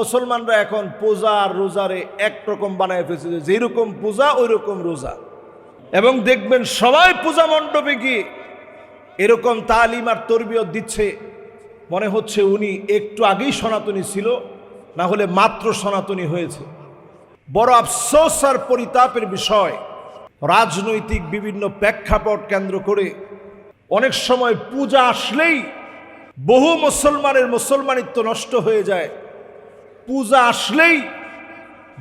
মুসলমানরা এখন পূজা আর রোজারে একরকম বানায় ফেলছে। যেরকম পূজা ওই রকম রোজা। এবং দেখবেন সবাই পূজা মণ্ডপে গিয়ে এরকম তালিম আর তরবিয়ত দিচ্ছে। মনে হচ্ছে উনি একটু আগেই সনাতনী ছিল, না হলে মাত্র সনাতনী হয়েছে। বড় আফসোস আর পরিতাপের বিষয়, রাজনৈতিক বিভিন্ন প্রেক্ষাপট কেন্দ্র করে অনেক সময় পূজা আসলেই বহু মুসলমানের মুসলমানিত্ব নষ্ট হয়ে যায়। পূজা আসলেই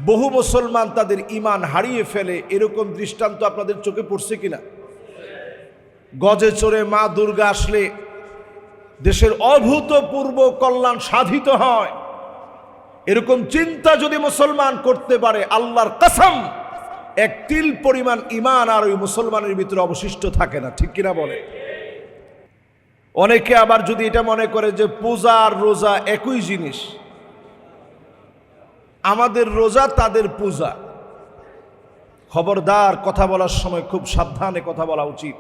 বহু মুসলমান তাদের ইমান হারিয়ে ফেলে। এরকম দৃষ্টান্ত আপনাদের চোখে পড়ছে কিনা? গজে চড়ে মা দুর্গা আসলে দেশের অভূতপূর্ব কল্যাণ সাধিত হয়। এরকম চিন্তা যদি মুসলমান করতে পারে, আল্লাহর কসম, এক তিল পরিমাণ ইমান আর ওই মুসলমানের ভিতরে অবশিষ্ট থাকে না। ঠিক কিনা বলে? অনেকে আবার যদি এটা মনে করে যে পূজা আর রোজা একই জিনিস। আমাদের রোজা তাদের পূজা। খবরদার, কথা বলার সময় খুব সাবধানে কথা বলা উচিত।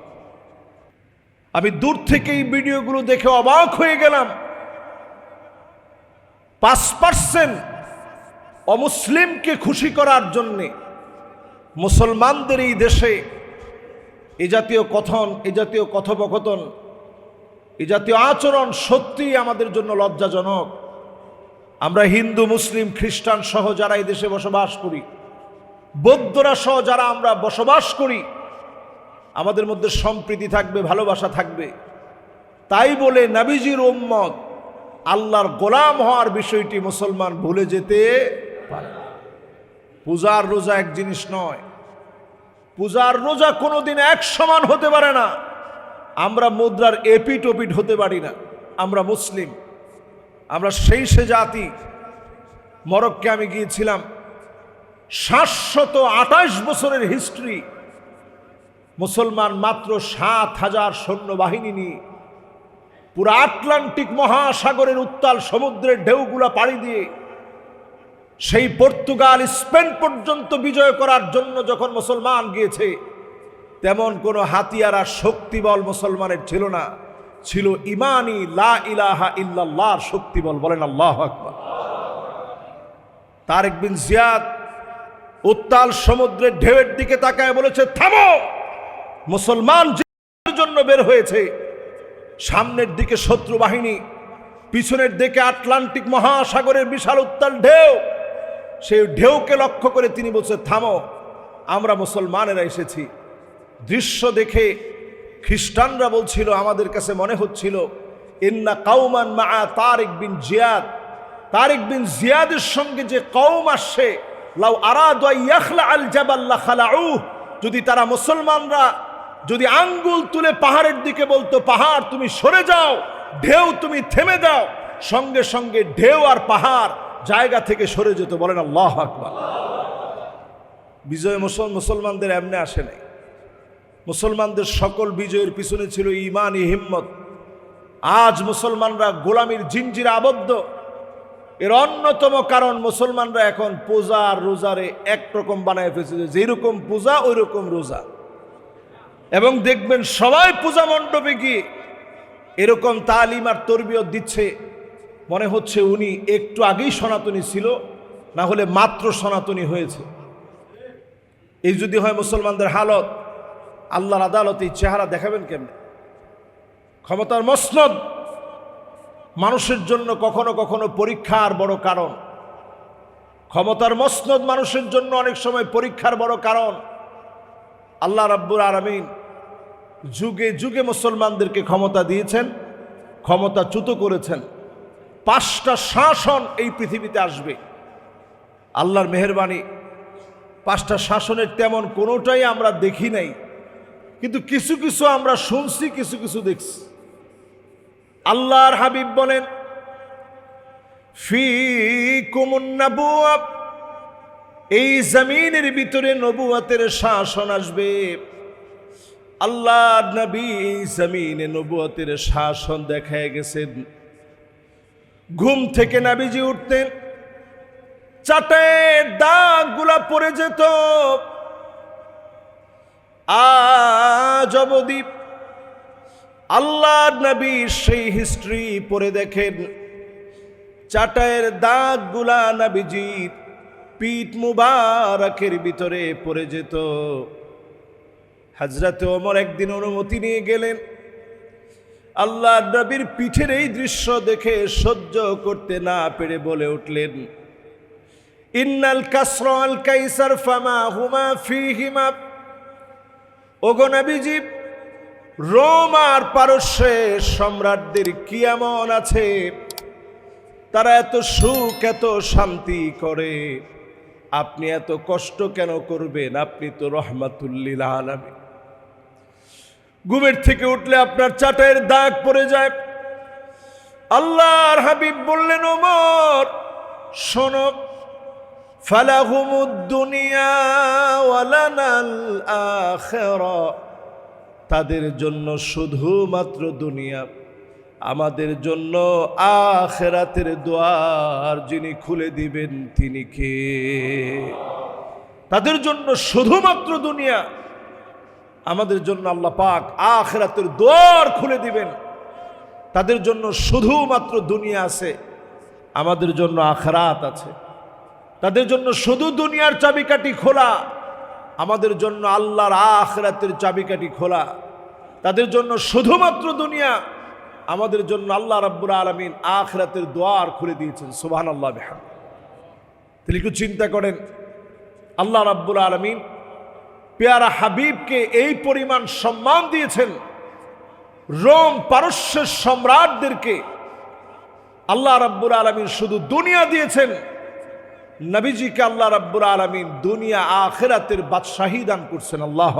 আমি দূর থেকে এই ভিডিওগুলো দেখে অবাক হয়ে গেলাম। পাঁচ পার্সেন্ট অমুসলিমকে খুশি করার জন্যে মুসলমানদের এই দেশে এ জাতীয় কথন, এ জাতীয় কথোপকথন, এ জাতীয় আচরণ সত্যি আমাদের জন্য লজ্জাজনক। আমরা হিন্দু, মুসলিম, খ্রিস্টান সহ যারা এই দেশে বসবাস করি, বৌদ্ধরা সহ যারা আমরা বসবাস করি, আমাদের মধ্যে সম্প্রীতি থাকবে, ভালোবাসা থাকবে। তাই বলে নাবিজির উম্মত, আল্লাহর গোলাম হওয়ার বিষয়টি মুসলমান ভুলে যেতে পারে পূজার রোজা এক জিনিস নয়। পূজার রোজা কোনোদিন এক সমান হতে পারে না। আমরা মুদ্রার এপিট ওপিট হতে পারি না। আমরা মুসলিম। আমরা সেই সে জাতি মরক্কে আমি গিয়েছিলাম। সাতশত আঠাশ বছরের হিস্ট্রি মুসলমান মাত্র সাত হাজার সৈন্যবাহিনী নিয়ে পুরো আটলান্টিক মহাসাগরের উত্তাল সমুদ্রের ঢেউগুলা পাড়ি দিয়ে, সেই পর্তুগাল, স্পেন পর্যন্ত বিজয় করার জন্য যখন মুসলমান গিয়েছে, তেমন কোনো হাতিয়ারা শক্তিবল মুসলমানের ছিল না। ছিল ইমানি, লা ইলাহা ইল্লাল্লাহর শক্তিবল বলেন আল্লাহ আকবার। তারেক বিন জিয়াদ উত্তাল সমুদ্রের ঢেউয়ের দিকে তাকায় বলেছে, থামো! মুসলমান জন্য বের হয়েছে। সামনের দিকে শত্রু বাহিনী, পিছনের দিকে আটলান্টিক মহাসাগরের বিশাল উত্তাল ঢেউ। সেই ঢেউকে লক্ষ্য করে তিনি বলছে, থামো, আমরা মুসলমানেরা এসেছি। দৃশ্য দেখে খ্রিস্টানরা বলছিল, আমাদের কাছে মনে হচ্ছিল, ইন্না কাউমান মা তারেক বিন জিয়াদ। তারেক বিন জিয়াদের সঙ্গে যে কৌম আসছে, লাউ আরাদ ইয়াখলা আল জাবাল্লা খালাউ যদি তারা মুসলমানরা যদি আঙ্গুল তুলে পাহাড়ের দিকে বলতো, পাহাড়, তুমি সরে যাও, ঢেউ, তুমি থেমে দাও সঙ্গে সঙ্গে ঢেউ আর পাহাড় জায়গা থেকে সরে যেত। বলেন আল্লাহ আকবার। বিজয় মুসল, মুসলমানদের এমনি আসে নাই। মুসলমানদের সকল বিজয়ের পিছনে ছিল ইমান ই হিম্মত। আজ মুসলমানরা গোলামির জিঞ্জিরা আবদ্ধ। এর অন্যতম কারণ মুসলমানরা এখন পূজা আর রোজারে একরকম বানায় ফেলছে। যেরকম পূজা ওই রকম রোজা। এবং দেখবেন সবাই পূজা মণ্ডপে গিয়ে এরকম তালিম আর তরবিয়ত দিচ্ছে। মনে হচ্ছে উনি একটু আগেই সনাতনী ছিল, না হলে মাত্র সনাতনী হয়েছে। এই যদি হয় মুসলমানদের হালত আল্লাহর আদালতে চেহারা দেখাবেন কেমনে? ক্ষমতার মসনদ মানুষের জন্য কখনো কখনো পরীক্ষার বড় কারণ। ক্ষমতার মসনদ মানুষের জন্য অনেক সময় পরীক্ষার বড় কারণ। আল্লাহ রাব্বুর আরামিন যুগে যুগে মুসলমানদেরকে ক্ষমতা দিয়েছেন, ক্ষমতা চ্যুত করেছেন। পাঁচটা শাসন এই পৃথিবীতে আসবে। আল্লাহর মেহরবানি, পাঁচটা শাসনের তেমন কোনোটাই আমরা দেখি নাই। কিন্তু কিছু কিছু আমরা শুনছি, কিছু কিছু দেখছি। আল্লাহর হাবিব বলেন ফি কুমুন্নাবুয়া এই জমিনের ভিতরে নবুয়াতের শাসন আসবে। আল্লাহ নবী এই জমিনে নবুয়াতের শাসন দেখায় গেছেন। ঘুম থেকে নাবিজি উঠতেন চাটে দাগগুলা পড়ে যেত। আজ অবদ্বীপ আল্লাহ নবী সেই হিস্ট্রি পড়ে দেখেন। চাটায়ের দাগগুলা নাবিজির পিঠ মুবারকের ভিতরে পড়ে যেত। হাজরাতে ওমর একদিন অনুমতি নিয়ে গেলেন। আল্লাহ নবীর পিঠের এই দৃশ্য দেখে সহ্য করতে না পেরে বলে উঠলেন, ইন্নাল কাসরাল কাইসার ফামা হুমা ফিহিমা। ওগো নবীজি, রোম আর পারস্যের সম্রাটদের কি এমন আছে? তারা এত সুখ, এত শান্তি করে। আপনি এত কষ্ট কেন করবেন? আপনি তো রহমাতুল্লিল আলমী ঘুমের থেকে উঠলে আপনার চাটায়ের দাগ পড়ে যায়। আল্লাহর হাবিব বললেন, ওমর শোনো ফালাহুমুদ্দুনিয়া ওয়ালানাল আখিরা। তাদের জন্য শুধুমাত্র দুনিয়া। আমাদের জন্য আখেরাতের দোয়ার যিনি খুলে দিবেন, তিনি কে? তাদের জন্য শুধুমাত্র দুনিয়া। আমাদের জন্য আল্লাহ পাক আখেরাতের দোয়ার খুলে দিবেন। তাদের জন্য শুধুমাত্র দুনিয়া আছে। আমাদের জন্য আখরাত আছে। তাদের জন্য শুধু দুনিয়ার চাবিকাঠি খোলা, আমাদের জন্য আল্লাহর আখরাতের চাবিকাঠি খোলা। তাদের জন্য শুধুমাত্র দুনিয়া, আমাদের জন্য আল্লাহ রাব্বুল আলমিন আখরাতের দোয়ার খুলে দিয়েছেন সুবহান আল্লাহ বেহান তিনি একটু চিন্তা করেন, আল্লাহ রাব্বুল আলমিন পেয়ারা হাবিবকে এই পরিমাণ সম্মান দিয়েছেন, রোম পারস্যের সম্রাটদেরকে। আল্লাহ রাব্বুল আলমিন শুধু দুনিয়া দিয়েছেন নবীজিকে আল্লাহ রাব্বুল আলমিন দুনিয়া আখেরাতের বাদশাহী দান করছেন, আল্লাহ।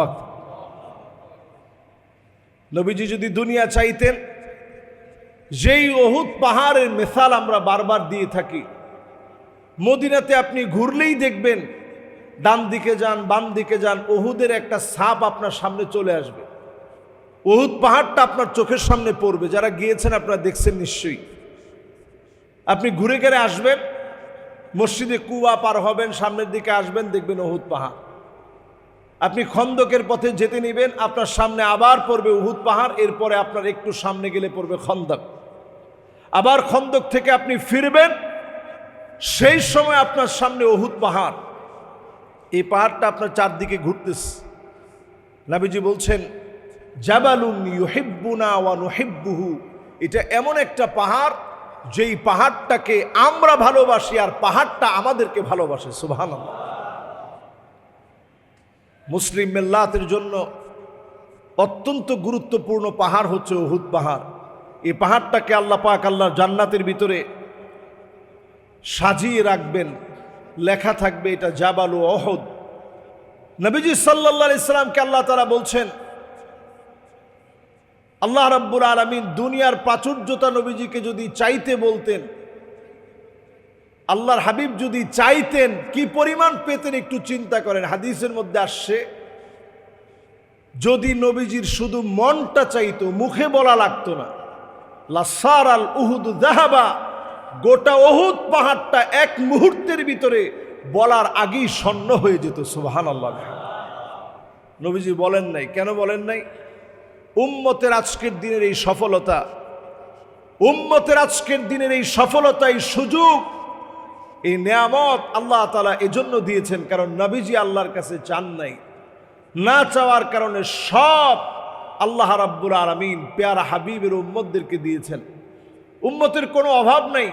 নবীজি যদি দুনিয়া চাইতেন, যেই অহুদ পাহাড়ের মেসাল আমরা বারবার দিয়ে থাকি, মদিনাতে আপনি ঘুরলেই দেখবেন, ডান দিকে যান, বাম দিকে যান অহুদের একটা সাপ আপনার সামনে চলে আসবে ওহুদ পাহাড়টা আপনার চোখের সামনে পড়বে, যারা গিয়েছেন আপনারা দেখছেন নিশ্চয়ই আপনি ঘুরে গেলে আসবেন মসজিদে কুয়া পার হবেন, সামনের দিকে আসবেন, দেখবেন ওহুদ পাহাড়। আপনি খন্দকের পথে যেতে নিবেন, আপনার সামনে আবার পড়বে উহুদ পাহাড়, এরপরে আপনার একটু সামনে গেলে পড়বে খন্দক। আবার খন্দক থেকে আপনি ফিরবেন, সেই সময় আপনার সামনে অহুদ পাহাড়। এই পাহাড়টা আপনার চারদিকে ঘুরতেছে। নাবিজি বলছেন, জাবালুন ইউহিব্বুনা ওয়া নুহিব্বুহু। এটা এমন একটা পাহাড় যেই পাহাড়টাকে আমরা ভালোবাসি আর পাহাড়টা আমাদেরকে ভালোবাসে, সুবহানাল্লাহ। মুসলিম মেল্লাতের জন্য অত্যন্ত গুরুত্বপূর্ণ পাহাড় হচ্ছে উহুদ পাহাড়। এই পাহাড়টাকে আল্লাহ পাক আল্লাহর জান্নাতের ভিতরে সাজিয়ে রাখবেন, লেখা থাকবে এটা জাবালু অহদ নবীজি সাল্লাহ ইসলামকে আল্লাহ তারা বলছেন আল্লাহ রাব্বুল আলমিন দুনিয়ার প্রাচুর্যতা নবীজিকে যদি চাইতে বলতেন, আল্লাহর হাবিব যদি চাইতেন, কি পরিমাণ পেতেন একটু চিন্তা করেন। হাদিসের মধ্যে আসছে, যদি নবীজির শুধু মনটা চাইতো, মুখে বলা লাগতো না। লাসার আল উহুদ জাহাবা গোটা অহুদ পাহাড়টা এক মুহূর্তের ভিতরে বলার আগেই স্বর্ণ হয়ে যেত সুবাহান আল্লাহ নবীজি বলেন নাই। কেন বলেন নাই? উম্মতের আজকের দিনের এই সফলতা, উম্মতের আজকের দিনের এই সফলতা, এই সুযোগ, এই নেয়ামত আল্লাহ তালা এজন্য দিয়েছেন, কারণ নবীজি আল্লাহর কাছে চান নাই। না চাওয়ার কারণে সব আল্লাহ রাব্বুল আলমিন পেয়ারা হাবিবের উম্মতদেরকে দিয়েছেন। উম্মতের কোনো অভাব নেই।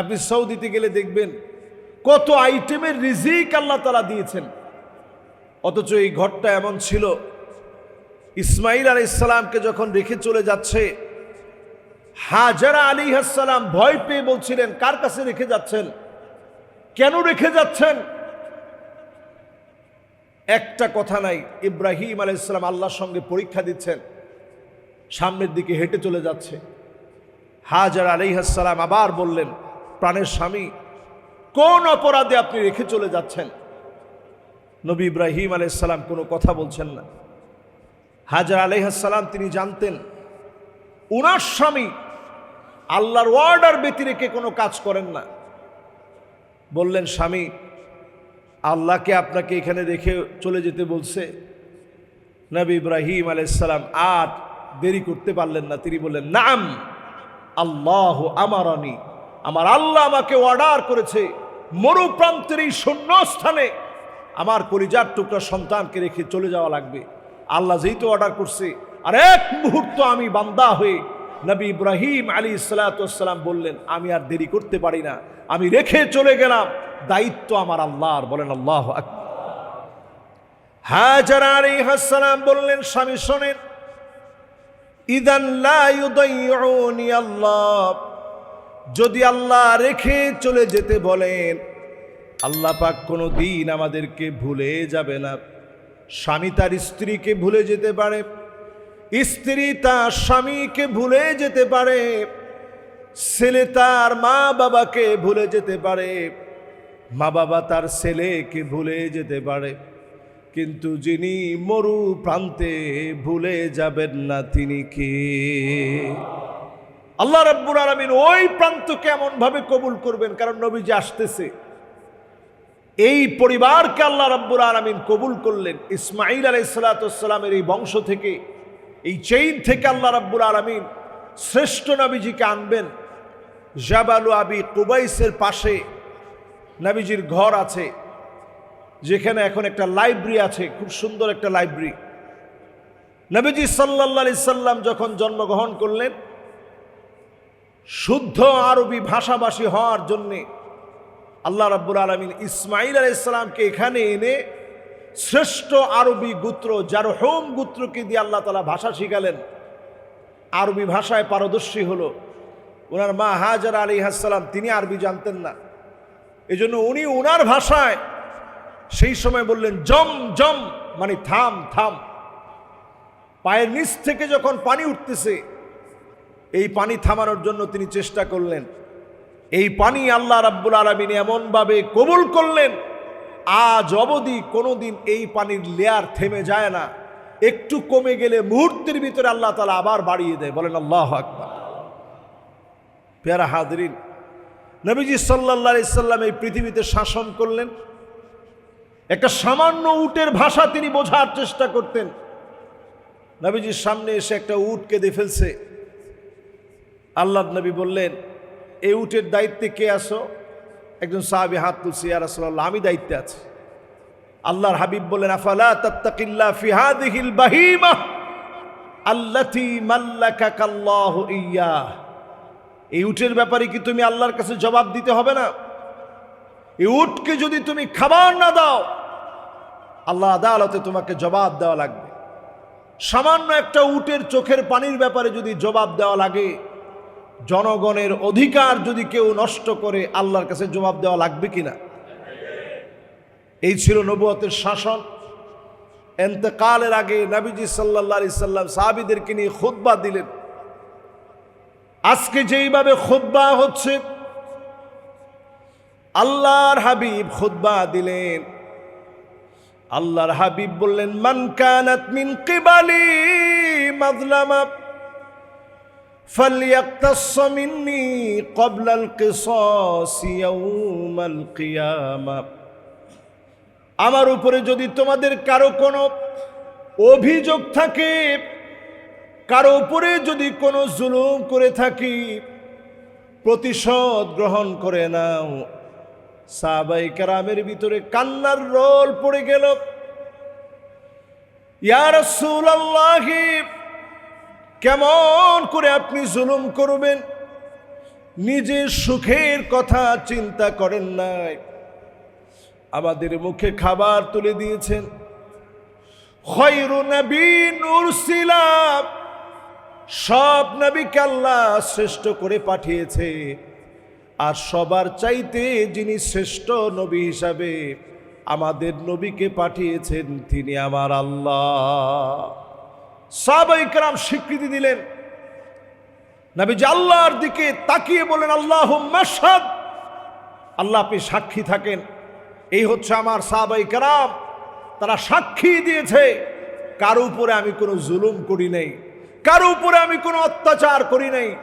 আপনি সৌদিতে গেলে দেখবেন কত আইটেমের রিজিক আল্লাহ তালা দিয়েছেন। অথচ এই ঘরটা এমন ছিল ইসমাইল আল ইসলামকে যখন রেখে চলে যাচ্ছে, হাজারা আলী হাসালাম ভয় পেয়ে বলছিলেন, কার কাছে রেখে যাচ্ছেন? কেন রেখে যাচ্ছেন? একটা কথা নাই, ইব্রাহিম আল ইসলাম আল্লাহর সঙ্গে পরীক্ষা দিচ্ছেন, সামনের দিকে হেঁটে চলে যাচ্ছে। হাজার আলিহাসালাম আবার বললেন, প্রাণের স্বামী, কোন অপরাধে আপনি রেখে চলে যাচ্ছেন? নবী ইব্রাহিম আলাইসাল্লাম কোনো কথা বলছেন না। হাজার আলাইহাসাল্লাম তিনি জানতেন, উনার স্বামী আল্লাহর ওয়ার্ডার ব্যতি রেখে কোনো কাজ করেন না। বললেন, স্বামী, আল্লাহকে আপনাকে এখানে রেখে চলে যেতে বলছে নবী ইব্রাহিম আলাইসাল্লাম আর দেরি করতে পারলেন না। তিনি বললেন, নাম, আল্লাহ আমারানি। আমার আল্লাহ আমাকে অর্ডার করেছে, মরুপ্রান্তের এই শূন্য স্থানে আমার কলিজার টুকরা সন্তানকে রেখে চলে যাওয়া লাগবে। আল্লাহ যেই তো অর্ডার করছে, আর এক মুহূর্ত আমি বান্দা হয়ে নবী ইব্রাহিম আলী সালাতাম বললেন, আমি আর দেরি করতে পারি না, আমি রেখে চলে গেলাম। দায়িত্ব আমার আল্লাহর, বলেন আল্লাহ হাজার আলী হাসালাম বললেন, স্বামী শোনেন যদি আল্লাহ রেখে চলে যেতে বলেন, আল্লাহ কোনো দিন আমাদেরকে ভুলে যাবে না। স্বামী তার স্ত্রীকে ভুলে যেতে পারে, স্ত্রী তার স্বামীকে ভুলে যেতে পারে, ছেলে তার মা বাবাকে ভুলে যেতে পারে মা বাবা তার ছেলেকে ভুলে যেতে পারে, কিন্তু যিনি মরু প্রান্তে ভুলে যাবেন না তিনি কে? আল্লাহ রব্বুর আলমিন ওই প্রান্তকে এমন ভাবে কবুল করবেন, কারণ নবীজি আসতেছে। এই পরিবারকে আল্লাহ রব্বুর আলমিন কবুল করলেন। ইসমাইল আলাইসালাতামের এই বংশ থেকে, এই চেইন থেকে আল্লাহ রব্বুর আলমিন শ্রেষ্ঠ নবীজিকে আনবেন। জাবালু আবি কুবাইসের পাশে নবীজির ঘর আছে, যেখানে এখন একটা লাইব্রেরি আছে, খুব সুন্দর একটা লাইব্রেরি নবীজি সাল্লা সাল্লাম যখন জন্মগ্রহণ করলেন, শুদ্ধ আরবি ভাষাভাষী হওয়ার জন্যে আল্লাহ রাব্বুল আলমিন ইসমাইল আলাই ইসলামকে এখানে এনে শ্রেষ্ঠ আরবি গুত্র যার হোম গুত্রকে দিয়ে আল্লাহ তালা ভাষা শিখালেন। আরবি ভাষায় পারদর্শী হলো। ওনার মা হাজার আলী হাসালাম তিনি আরবি জানতেন না। এজন্য উনি ওনার ভাষায় সেই সময় বললেন, জম জম মানে থাম থাম। পায়ের নিচ থেকে যখন পানি উঠতেছে, এই পানি থামানোর জন্য তিনি চেষ্টা করলেন। এই পানি আল্লাহ রাব্বুল আলমিন এমনভাবে কবুল করলেন, আজ অবধি কোনোদিন এই পানির লেয়ার থেমে যায় না। একটু কমে গেলে মুহূর্তের ভিতরে আল্লাহ তালা আবার বাড়িয়ে দেয়। বলেন, আল্লাহ আকবার। পেয়ারা হাদরিন নবীজি সাল্লা সাল্লাম এই পৃথিবীতে শাসন করলেন। একটা সামান্য উটের ভাষা তিনি বোঝার চেষ্টা করতেন। নবীজির সামনে এসে একটা উট কেঁদে ফেলছে। আল্লাহ নবী বললেন এই উটের দায়িত্বে কে আসো একজন সাহাবি হাত তুলছে, ইয়া রাসূলুল্লাহ, আমি দায়িত্বে আছি। আল্লাহর হাবিব বললেন, আফালা তাত্তাকিল্লা ফি হাদিহিল বাহিমা আল্লাতি মাল্লাকাকাল্লাহু ইয়্যাহ এই উটের ব্যাপারে কি তুমি আল্লাহর কাছে জবাব দিতে হবে না? এই উটকে যদি তুমি খাবার না দাও, আল্লাহ আদালতে তোমাকে জবাব দেওয়া লাগবে। সামান্য একটা উটের চোখের পানির ব্যাপারে যদি জবাব দেওয়া লাগে জনগণের অধিকার যদি কেউ নষ্ট করে, আল্লাহর কাছে জবাব দেওয়া লাগবে কিনা? এই ছিল নবুয়তের শাসন। এন্তেকালের আগে নাবিজি সাল্লাহ সাল্লাম সাহাবিদেরকে নিয়ে খুদ্া দিলেন। আজকে যেইভাবে খুদ্া হচ্ছে, আল্লাহর হাবিব খুদ্া দিলেন। আল্লাহর হাবিব বললেন, মান কানাত কিবালি মাজলামা فليقتص مني قبل القصاص يوم القيامة আমার উপরে যদি তোমাদের কারো কোনো অভিযোগ থাকে কারো উপরে যদি কোনো জুলুম করে থাকি প্রতিশোধ গ্রহণ করে নাও সাহাবাই কারামের ভিতরে কান্নার রোল পড়ে গেল ইয়ার সুল্লাহি কেমন করে আপনি জুলুম করবেন? নিজের সুখের কথা চিন্তা করেন নাই। আমাদের মুখে খাবার তুলে দিয়েছেন। সব নবীকে আল্লাহ শ্রেষ্ঠ করে পাঠিয়েছে। আর সবার চাইতে যিনি শ্রেষ্ঠ নবী হিসাবে আমাদের নবীকে পাঠিয়েছেন তিনি আমার আল্লাহ। সাহাবাইকরাম স্বীকৃতি দিলেন। নবীজি আল্লাহর দিকে তাকিয়ে বলেন আল্লাহ মাসাদ আল্লাহ আপনি সাক্ষী থাকেন। এই হচ্ছে আমার সাহাবাই কারাম। তারা সাক্ষী দিয়েছে, কারও উপরে আমি কোনো জুলুম করি নাই। কারও উপরে আমি কোনো অত্যাচার করি নাই।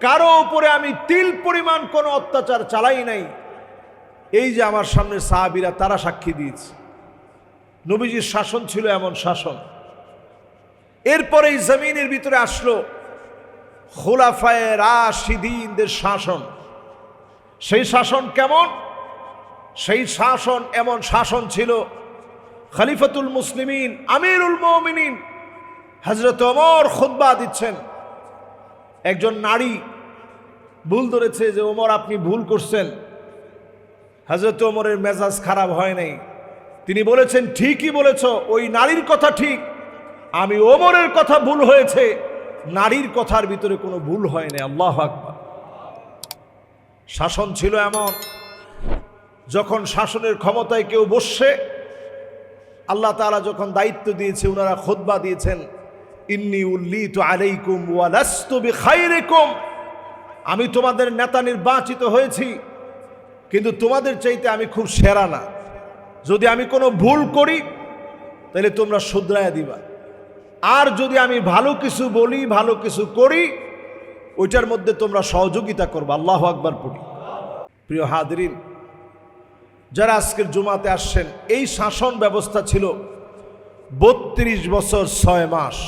কারও উপরে আমি তিল পরিমাণ কোনো অত্যাচার চালাই নাই। এই যে আমার সামনে সাহাবিরা, তারা সাক্ষী দিয়েছে। নবীজির শাসন ছিল এমন শাসন। এরপরে এই জমিনের ভিতরে আসলো খোলাফায় রাশিদিনদের শাসন। সেই শাসন কেমন? সেই শাসন এমন শাসন ছিল খলিফাতুল মুসলিমিন, আমিরুল মমিনিন। হজরত ওমর খুদ্া দিচ্ছেন। একজন নারী ভুল ধরেছে যে, ওমর, আপনি ভুল করছেন। হজরত ওমরের মেজাজ খারাপ হয় নাই। তিনি বলেছেন, ঠিকই বলেছ, ওই নারীর কথা ঠিক। আমি ওমরের কথা ভুল হয়েছে, নারীর কথার ভিতরে কোনো ভুল হয় না আল্লাহ আকবার। শাসন ছিল এমন, যখন শাসনের ক্ষমতায় কেউ বসছে, আল্লাহ তাআলা যখন দায়িত্ব দিয়েছে ওনারা খোদবা দিয়েছেন, ইন্নি উল্লিত আলাইকুম ওয়ালাস্তু বিখাইরিকুম। আমি তোমাদের নেতা নির্বাচিত হয়েছি, কিন্তু তোমাদের চাইতে আমি খুব সেরা না। যদি আমি কোনো ভুল করি, তাহলে তোমরা শুধরায় দিবা। আর যদি আমি ভালো কিছু বলি, ভালো কিছু করি, ওইটার মধ্যে তোমরা সহযোগিতা করবা। আল্লাহ আকবার পড়ি। প্রিয় হাদরিন যারা আজকের জুমাতে আসছেন, এই শাসন ব্যবস্থা ছিল বত্রিশ বছর ছয় মাস।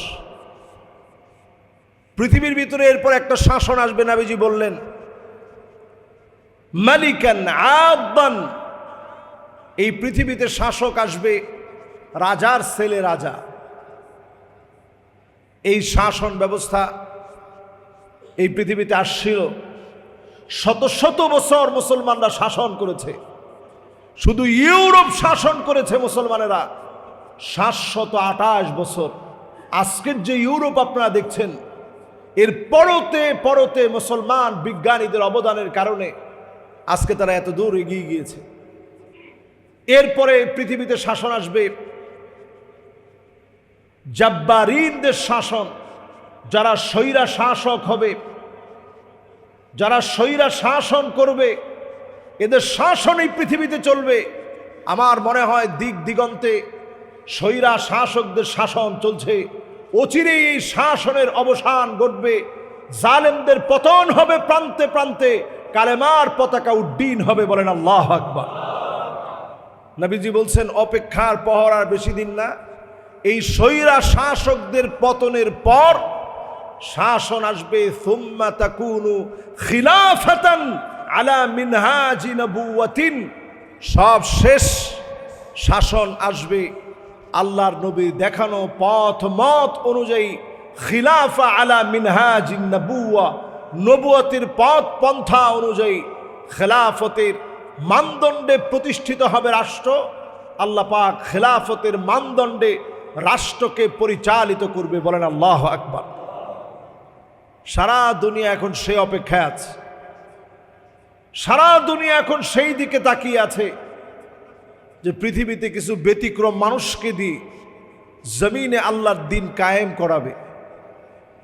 পৃথিবীর ভিতরে এরপর একটা শাসন আসবে, নাবিজি বললেন। মালিকান আব্বান এই পৃথিবীতে শাসক আসবে রাজার ছেলে রাজা। এই শাসন ব্যবস্থা এই পৃথিবীতে আসছিল। শত শত বছর মুসলমানরা শাসন করেছে। শুধু ইউরোপ শাসন করেছে মুসলমানেরা। সাতশত আঠাশ বছর। আজকের যে ইউরোপ আপনারা দেখছেন, এর পরতে পরতে মুসলমান বিজ্ঞানীদের অবদানের কারণে আজকে তারা এত দূর এগিয়ে গিয়েছে। এরপরে পৃথিবীতে শাসন আসবে। জাব্বারিনদের শাসন, যারা স্বৈরা শাসক হবে, যারা স্বৈরা শাসন করবে, এদের শাসন এই পৃথিবীতে চলবে। আমার মনে হয় দিক দিগন্তে স্বৈরা শাসকদের শাসন চলছে। অচিরেই এই শাসনের অবসান ঘটবে। জালেমদের পতন হবে প্রান্তে প্রান্তে, কালেমার পতাকা উড্ডীন হবে বলেন আল্লাহ আকবর। নবীজি বলছেন, অপেক্ষার পহর আর বেশি দিন না। এই স্বৈরা শাসকদের পতনের পর শাসন আসবে খিলাফাতান আলা সব শেষ শাসন আসবে আল্লাহর নবীর দেখানো পথ মত অনুযায়ী। খিলাফা আলা মিনহাজিন নবুয়া নবুয়াতির পথ পন্থা অনুযায়ী খেলাফতের মানদণ্ডে প্রতিষ্ঠিত হবে রাষ্ট্র। আল্লাহ পাক খেলাফতের মানদণ্ডে রাষ্ট্রকে পরিচালিত করবে বলেন আল্লাহ আকবার। সারা দুনিয়া এখন সে অপেক্ষায় আছে। সারা দুনিয়া এখন সেই দিকে তাকিয়ে আছে যে পৃথিবীতে কিছু ব্যতিক্রম মানুষকে দিয়ে জমিনে আল্লাহর দিন কায়েম করাবে।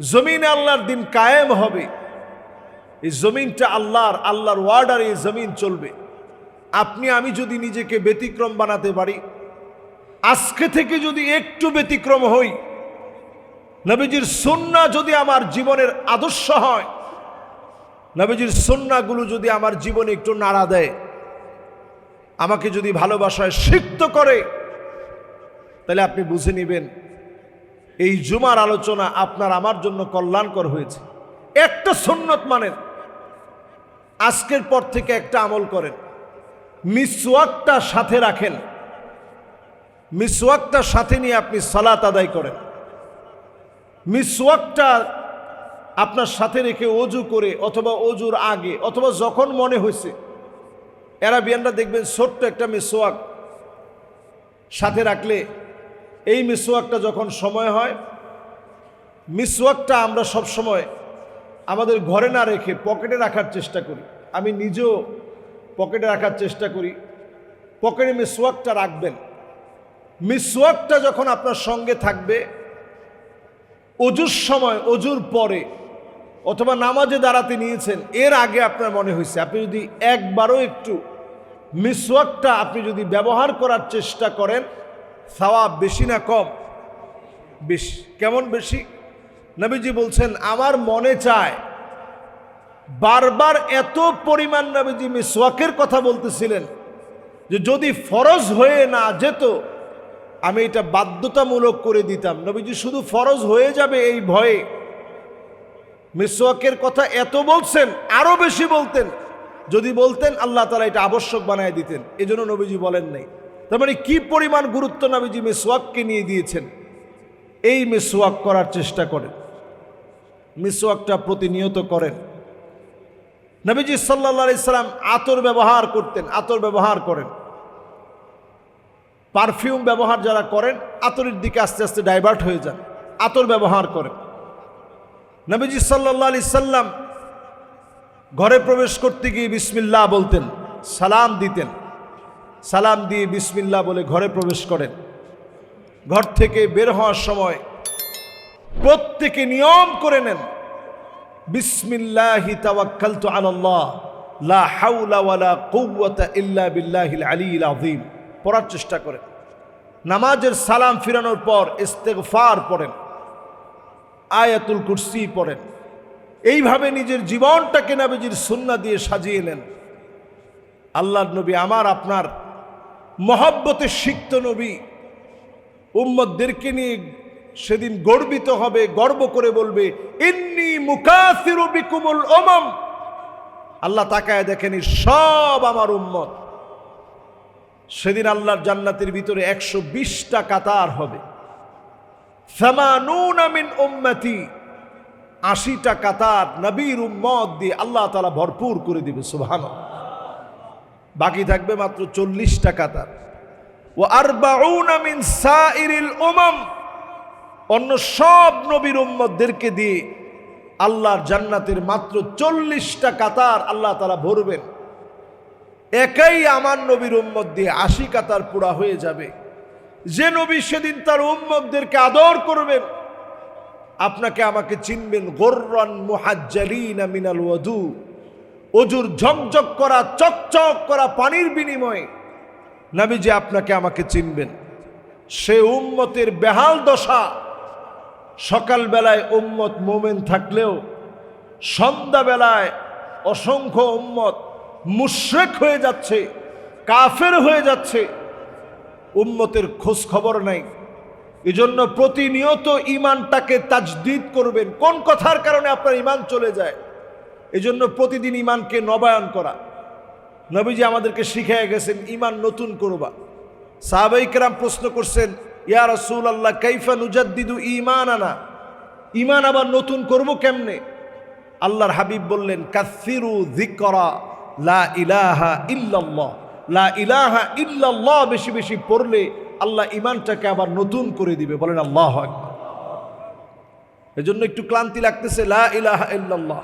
জমিনে আল্লাহর দিন কায়েম হবে। এই জমিনটা আল্লাহর আল্লাহর ওয়ার্ডার এই জমিন চলবে। আপনি, আমি যদি নিজেকে ব্যতিক্রম বানাতে পারি আজকে থেকে যদি একটু ব্যতিক্রম হই, নবীজির সন্না যদি আমার জীবনের আদর্শ হয়, নবীজির সন্নাগুলো যদি আমার জীবনে একটু নাড়া দেয়, আমাকে যদি ভালোবাসায় সিক্ত করে, তাহলে আপনি বুঝে নেবেন, এই জুমার আলোচনা আপনার আমার জন্য কল্যাণকর হয়েছে। একটা সন্ন্যত মানেন, আজকের পর থেকে একটা আমল করেন, মিসওয়াকটা সাথে রাখেন। মিসওয়াকটা সাথে নিয়ে আপনি সালাত আদায় করেন। মিসওয়াকটা আপনার সাথে রেখে অজু করে অথবা অজুর আগে অথবা যখন মনে হয়েছে এরা বিয়ানরা দেখবেন ছোট্ট একটা মিসওয়াক সাথে রাখলে এই মিসওয়াকটা যখন সময় হয়, মিসওয়াকটা আমরা সব সময় আমাদের ঘরে না রেখে পকেটে রাখার চেষ্টা করি। আমি নিজেও পকেটে রাখার চেষ্টা করি। পকেটে মিসওয়াকটা রাখবেন। মিসওয়াকটা যখন আপনার সঙ্গে থাকবে অজুর সময় অজুর পরে, অথবা নামাজে দাঁড়াতে নিয়েছেন, এর আগে আপনার মনে হয়েছে। আপনি যদি একবারও একটু মিসওয়াকটা আপনি যদি ব্যবহার করার চেষ্টা করেন, সওয়াব বেশি না কম? বেশি, কেমন বেশি? নবীজি বলছেন, আমার মনে চায়, বারবার এত পরিমাণ নবীজি মিসওয়াকের কথা বলতেছিলেন যে যদি ফরজ হয়ে না যেত আমি এটা বাধ্যতামূলক করে দিতাম। নবীজি শুধু ফরজ হয়ে যাবে এই ভয়ে। মিসওয়াকের কথা এত বলছেন, আরও বেশি বলতেন। যদি বলতেন, আল্লাহ তালা এটা আবশ্যক বানায় দিতেন। এজন্য নবীজি বলেন নাই। তার মানে কি পরিমাণ গুরুত্ব নবীজি মিসওয়াককে নিয়ে দিয়েছেন? এই মিসওয়াক করার চেষ্টা করেন। মিসওয়াকটা প্রতিনিয়ত করেন। নবীজি সাল্লা ইসলাম আতর ব্যবহার করতেন, আতর ব্যবহার করেন। পারফিউম ব্যবহার যারা করেন, আতরের দিকে আস্তে আস্তে ডাইভার্ট হয়ে যান। আতর ব্যবহার করেন। নবীজি সাল্লাহ আলি সাল্লাম ঘরে প্রবেশ করতে গিয়ে বিসমিল্লাহ বলতেন, সালাম দিতেন। সালাম দিয়ে বিসমিল্লাহ বলে ঘরে প্রবেশ করেন। ঘর থেকে বের হওয়ার সময় প্রত্যেকে নিয়ম করে নেন, বিসমিল্লাহি তাওয়াক্কালতু আলাল্লাহ, লা হাওলা ওয়ালা কুওয়াতা ইল্লা বিল্লাহিল আলিয়্যিল আযীম। পড়ার চেষ্টা করেন। নামাজের সালাম ফিরানোর পর ইস্তেগফার পড়েন। আয়াতুল কুরসি পড়েন। এইভাবে নিজের জীবনটাকে নবীজির সুন্না দিয়ে সাজিয়ে নেন। আল্লাহর নবী আমার, আপনার মহব্বতে সিক্ত নবী। উম্মদদেরকে নিয়ে সেদিন গর্বিত হবে, গর্ব করে বলবে, ইন্নি মুকাসিরু বিকুমুল ওমাম আল্লাহ তাকায় দেখেনি সব আমার উম্মত। সেদিন আল্লাহর জান্নাতের ভিতরে একশো বিশটা কাতার হবে। আশিটা কাতার নবীর উম্মত দিয়ে আল্লাহ তালা ভরপুর করে দিবে সুবহান বাকি থাকবে মাত্র চল্লিশটা কাতার। ও আর মিন সাইরিল উমাম, অন্য সব নবীর দিয়ে আল্লাহর জান্নাতের মাত্র চল্লিশটা কাতার আল্লাহ তালা ভরবেন। একাই আমার নবীর উম্মত দিয়ে আশি কাতার পুরা হয়ে যাবে। যে নবী সেদিন তার উম্মতদেরকে আদর করবেন, আপনাকে আমাকে চিনবেন, গোর্রান মুহাজ্জালিন মিনাল ওয়াদু। অজুর ঝকঝক করা, চকচক করা পানির বিনিময়ে নবীজি আপনাকে আমাকে চিনবেন। সে উম্মতের বেহাল দশা, সকালবেলায় উম্মত মোমেন থাকলেও সন্ধ্যাবেলায় অসংখ্য উম্মত মুশ্রেক হয়ে যাচ্ছে, কাফের হয়ে যাচ্ছে। উম্মতের খোঁজ খবর নাই। এজন্য প্রতিনিয়ত ইমানটাকে তাজদিদ করবেন। কোন কথার কারণে আপনার ইমান চলে যায়? এজন্য প্রতিদিন ইমানকে নবায়ন করা। নবীজি আমাদেরকে শিখিয়ে গেছেন ইমান নতুন করবা। সাহাবাইকেরাম প্রশ্ন করছেন, ইয়া রসুল আল্লাহ কাইফা নুজাদ্দিদু ইমান আনা ইমান আবার নতুন করব কেমনে? আল্লাহর হাবিব বললেন কাসিরু যিকরা। লা ইলাহা ইল্লাল্লাহ। লা ইলাহা ইল্লাল্লাহ বেশি বেশি পড়লে আল্লাহ ইমানটাকে আবার নতুন করে দিবে। বলেন আল্লাহ আকবার। এজন্য একটু ক্লান্তি লাগতেছে, লা ইলাহা ইল্লাল্লাহ।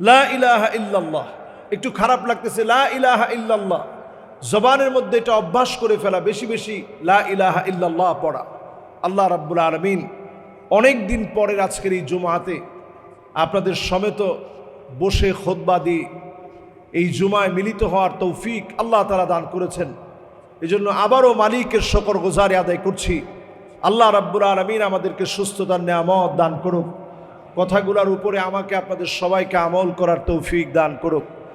লা ইলাহা ইল্লাল্লাহ। একটু খারাপ লাগতেছে, লা ইলাহা ইল্লাল্লাহ। জবানের মধ্যে এটা অভ্যাস করে ফেলা, বেশি বেশি লা ইলাহা ইল্লাল্লাহ পড়া। আল্লাহ রাব্বুল আলমিন অনেক দিন পরের আজকের এই জুমাতে আপনাদের সমেত বসে খোদবা দিয়ে এই জুমায় মিলিত হওয়ার তৌফিক আল্লাহ তালা দান করেছেন। এজন্য আবারও মালিকের শকর গোজারে আদায় করছি। আল্লাহ রাব্বুল আলমিন আমাদেরকে সুস্থতার নেয়ামত দান করুক। কথাগুলোর উপরে আমাকে আপনাদের সবাইকে আমল করার তৌফিক দান করুক।